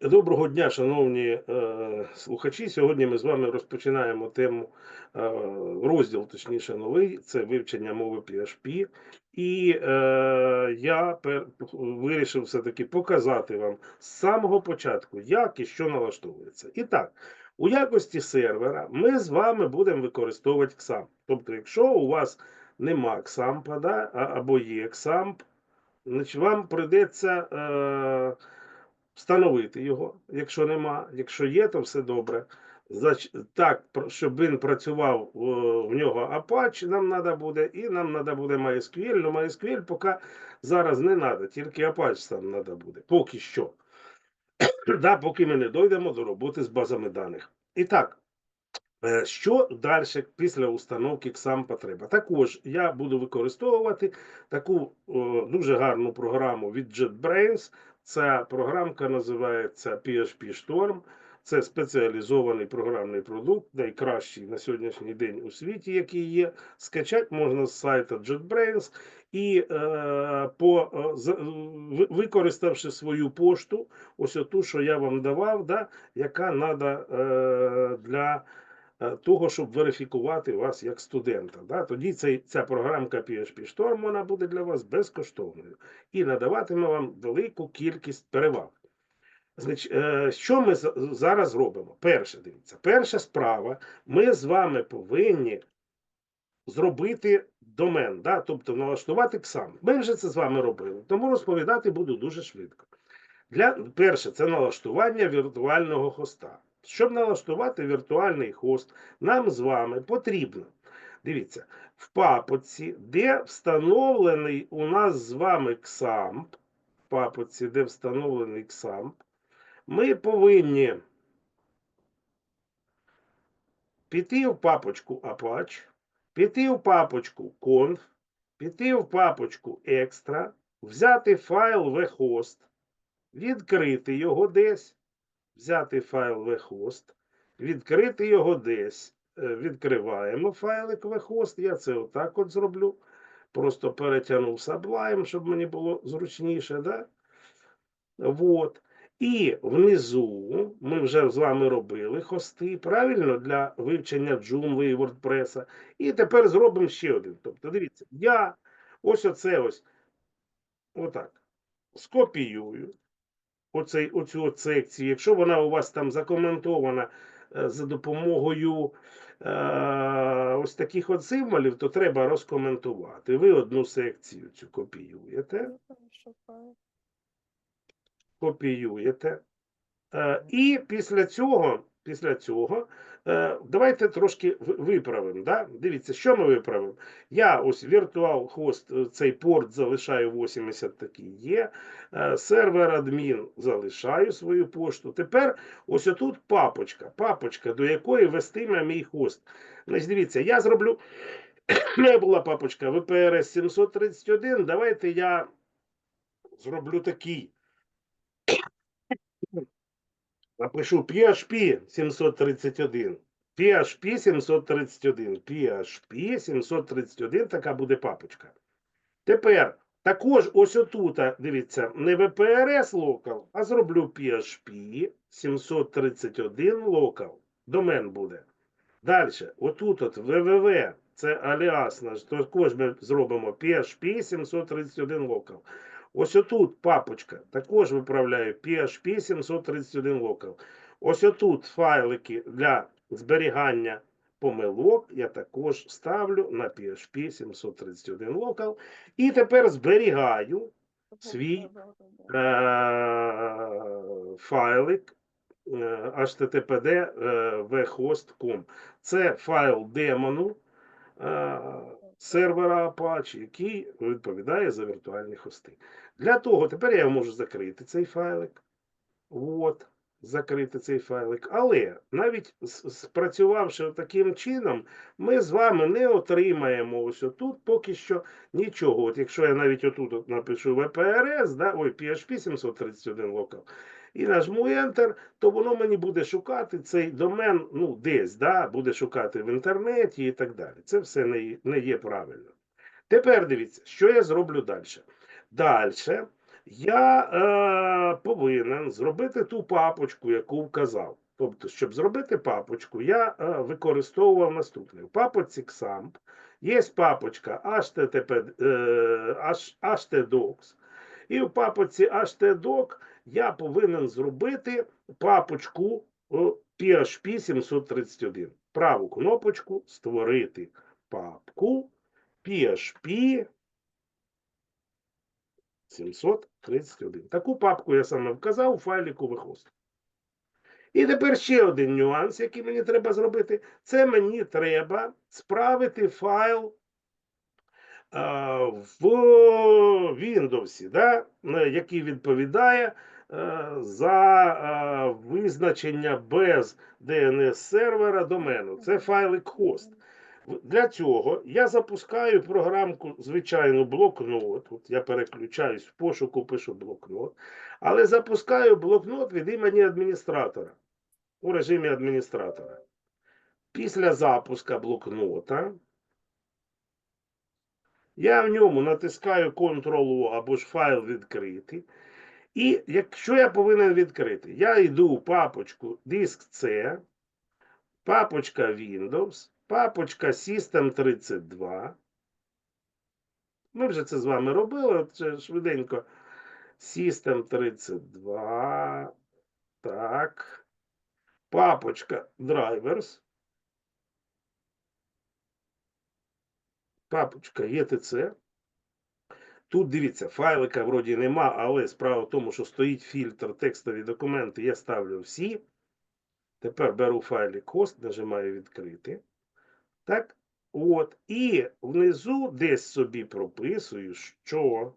Доброго дня, шановні е, слухачі. Сьогодні ми з вами розпочинаємо тему е, розділ, точніше, новий це вивчення мови PHP. І е, я пер, вирішив все-таки показати вам з самого початку, як і що налаштовується. І так, у якості сервера ми з вами будемо використовувати XAMPP. Тобто, якщо у вас нема XAMPP, да, або є XAMPP, значить вам прийдеться. Е, встановити його, якщо нема. Якщо є, то все добре. Так, щоб він працював в нього Apache, нам треба буде, і нам треба буде MySQL. Ну, MySQL поки зараз не треба, тільки Apache там треба буде. Поки що. да, поки ми не дійдемо до роботи з базами даних. І так, е, що далі після установки XAMPP треба? Також я буду використовувати таку о, дуже гарну програму від JetBrains. Ця програмка називається PHP Storm. Це спеціалізований програмний продукт, найкращий на сьогоднішній день у світі, який є. Скачати можна з сайту JetBrains і е, по, е, використавши свою пошту, ось ту, що я вам давав, да, яка треба е, для того, щоб верифікувати вас як студента. Да? Тоді цей, ця програмка PHP Storm вона буде для вас безкоштовною і надаватиме вам велику кількість переваг. Значить, е, що ми зараз робимо? Перше, дивіться, перша справа, ми з вами повинні зробити домен, да? тобто налаштувати XAMPP. Ми вже це з вами робили, тому розповідати буду дуже швидко. Для, перше, це налаштування віртуального хоста. Щоб налаштувати віртуальний хост, нам з вами потрібно, дивіться, в папочці, де встановлений у нас з вами XAMPP, в папочці, де встановлений XAMPP, ми повинні піти в папочку Apache, піти в папочку conf, піти в папочку Extra, взяти файл vhost, відкрити його десь, взяти файл vhost, відкрити його десь. Е, Відкриваємо файлик vhost. Я це отак от зроблю. Просто перетягнув Sublime, щоб мені було зручніше. Да? Вот. І внизу ми вже з вами робили хости, правильно, для вивчення Joomla і WordPress. І тепер зробимо ще один. Тобто, дивіться, я ось оце ось, отак, скопіюю оцей, оцю от секцію. Якщо вона у вас там закоментована е, за допомогою е, ось таких от символів, то треба розкоментувати. Ви одну секцію цю копіюєте копіюєте. Е, І після цього, після цього е, давайте трошки виправимо. Да? Дивіться, що ми виправимо. Я ось віртуал хост, е, цей порт залишаю 80 такий є. Е, Сервер адмін залишаю свою пошту. Тепер ось отут папочка, папочка, до якої вестиме мій хост. Значить, дивіться, я зроблю. Мене була папочка VPRS 731. Давайте я зроблю такий. Напишу PHP 731. PHP 731. PHP 731, така буде папочка. Тепер також ось отут, дивіться, не VPRS local, а зроблю PHP 731 local. Домен буде. Далі, отут от www, це аліас наш, також ми зробимо PHP 731 local. Ось отут папочка, також виправляю PHP 731 local. Ось отут файлики для зберігання помилок я також ставлю на PHP 731 local. І тепер зберігаю свій е, файлик е, httpd е, vhost.com. Це файл демону е, сервера Apache, який відповідає за віртуальні хости. Для того тепер я можу закрити цей файлик. От, закрити цей файлик. Але навіть спрацювавши таким чином, ми з вами не отримаємо ось отут поки що нічого. От якщо я навіть отут напишу VPRS, да, ой, PHP 731 local, і нажму Enter, то воно мені буде шукати цей домен ну, десь, да, буде шукати в інтернеті і так далі. Це все не, не є правильно. Тепер дивіться, що я зроблю далі. Далі я е, повинен зробити ту папочку, яку вказав. Тобто, щоб зробити папочку, я е, використовував наступне. В папочці XAMPP є папочка HTTP, е, HTDocs. І в папочці HTDoc я повинен зробити папочку е, PHP 731. Праву кнопочку створити папку PHP 731. Таку папку я саме вказав у файліку вихост. І тепер ще один нюанс, який мені треба зробити. Це мені треба справити файл а, в Windows, да, е, який відповідає е, за е, визначення без DNS сервера домену. Це файлик хост. Для цього я запускаю програмку, звичайну блокнот. От я переключаюсь в пошуку, пишу блокнот. Але запускаю блокнот від імені адміністратора у режимі адміністратора. Після запуска блокнота я в ньому натискаю Ctrl-O або ж файл відкрити. І якщо я повинен відкрити, я йду в папочку диск C, папочка Windows, папочка System32. Ми вже це з вами робили, це швиденько. System32. Так. Папочка Drivers. Папочка ETC. Тут дивіться, файлика вроді нема, але справа в тому, що стоїть фільтр текстові документи, я ставлю всі. Тепер беру файлик хост, нажимаю відкрити. Так. От. І внизу десь собі прописую, що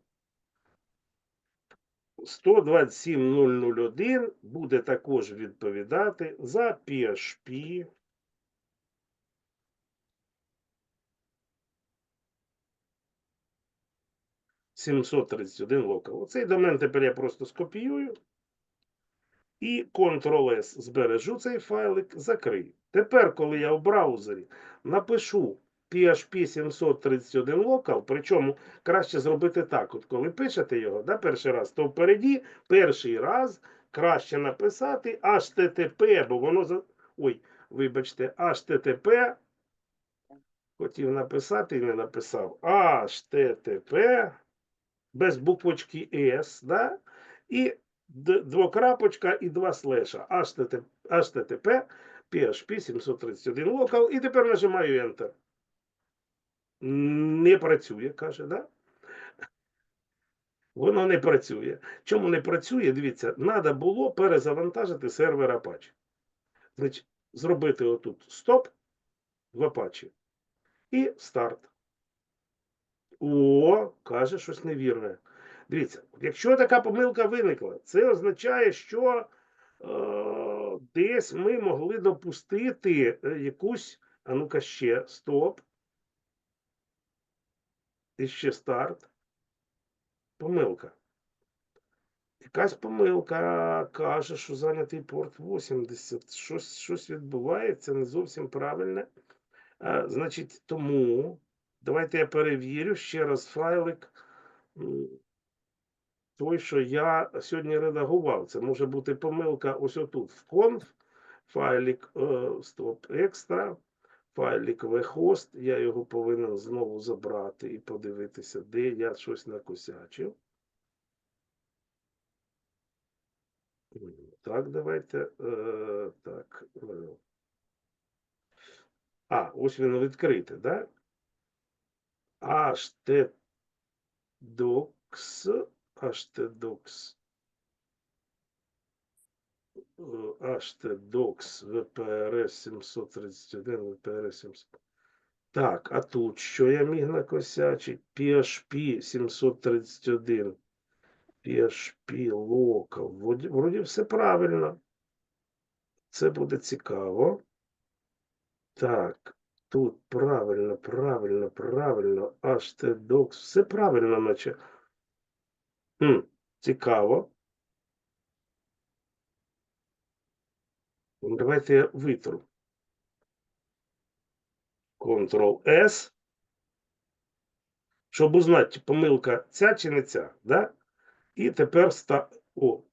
127.001 буде також відповідати за PHP. «731 локал. Оцей домен тепер я просто скопіюю і Ctrl-S збережу цей файлик, закрию. Тепер, коли я в браузері напишу PHP 731 local, причому краще зробити так: от коли пишете його да, перший раз, то впереді перший раз краще написати HTTP, бо воно за. Ой, вибачте, HTTP. Хотів написати і не написав. HTTP без буквочки S, да? і двокрапочка і два слеша. HTTP PHP 731 local. І тепер нажимаю Enter. Не працює, каже, да? Воно не працює. Чому не працює? Дивіться, треба було перезавантажити сервер Apache. Значить, зробити отут стоп в Apache і старт. О, каже щось невірне. Дивіться, якщо така помилка виникла, це означає, що е, десь ми могли допустити е, якусь, а ну-ка ще, стоп. І ще старт. Помилка. Якась помилка каже, що зайнятий порт 80. Щось, щось відбувається, не зовсім правильне. А, значить, тому давайте я перевірю ще раз файлик. Той, що я сьогодні редагував. Це може бути помилка ось отут в conf, файлик е, стоп екстра, файлик vhost. Я його повинен знову забрати і подивитися, де я щось накосячив. Так, давайте. Е, так. е. А, ось він відкритий, да? HTDocs, HTDocs, HTDocs, VPRS 731, VPRS 700. Так, а тут що я міг накосячити? PHP 731. PHP local. Вроді все правильно. Це буде цікаво. Так, тут правильно, правильно, правильно. HTDocs. Все правильно, наче. Хм, цікаво. Ну, Давайте я витру. Ctrl-S. Щоб узнати, помилка ця чи не ця, да? І тепер ста... О,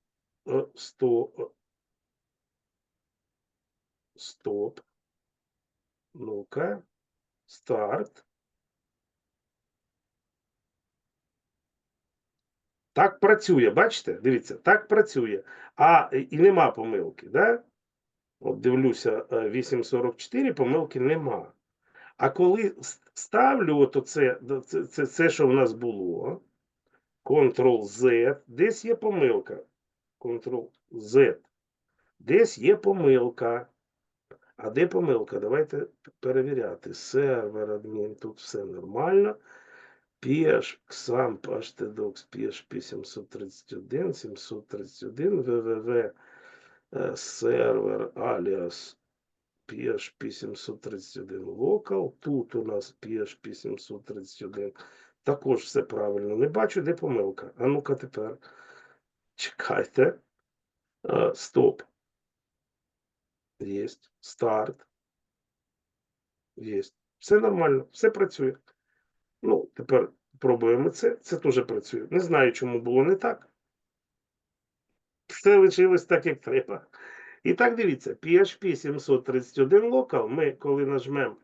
е, сто... е, Стоп. Ну-ка. Старт. Так працює, бачите? Дивіться, так працює. А і і нема помилки, да? От дивлюся, е, 8.44, помилки нема. А коли ставлю от оце, це, це, це, що в нас було, Ctrl-Z, десь є помилка. Ctrl-Z. Десь є помилка. А де помилка? Давайте перевіряти. Сервер адмін, тут все нормально. PH, XAMPP, HTDocs, PHP 731, 731, www, сервер, аліас PHP 731 local. Тут у нас PHP 731. Також все правильно. Не бачу, де помилка. А ну-ка тепер. Чекайте. Е, Стоп. Єсть. Старт. Єсть. Все нормально, все працює. Ну, тепер пробуємо це. Це теж працює. Не знаю, чому було не так. Все лишилось так, як треба. І так дивіться, PHP 731 local, ми, коли нажмемо,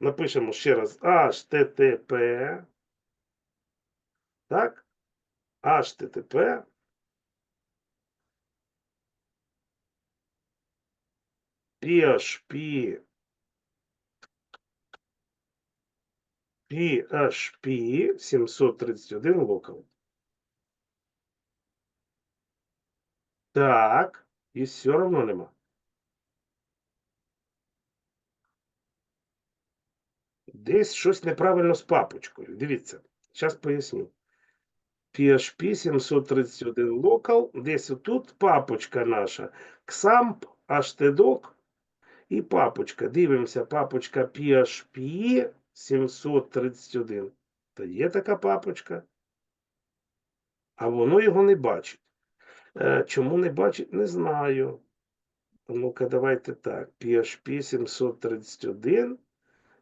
напишемо ще раз HTTP. Так? HTTP. PHP PHP 731 local. Так, і все одно нема. Десь щось неправильно з папочкою. Дивіться, зараз поясню. PHP 731 local, десь отут папочка наша. XAMPP, HTDoc і папочка. Дивимося, папочка PHP 731. Та є така папочка. А воно його не бачить. Е, Чому не бачить, не знаю. Ну-ка, давайте так. PHP 731.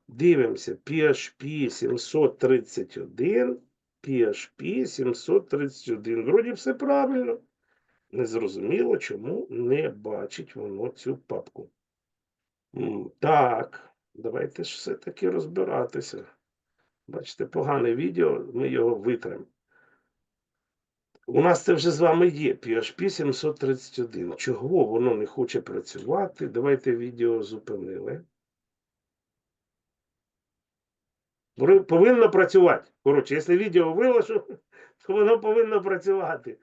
Дивимося. PHP 731. PHP 731. Вроді все правильно. Незрозуміло, чому не бачить воно цю папку. Так, давайте ж все-таки розбиратися. Бачите, погане відео, ми його витримо. У нас це вже з вами є PHP 731. Чого воно не хоче працювати? Давайте відео зупинили. Повинно працювати. Коротше, якщо відео виложу, то воно повинно працювати.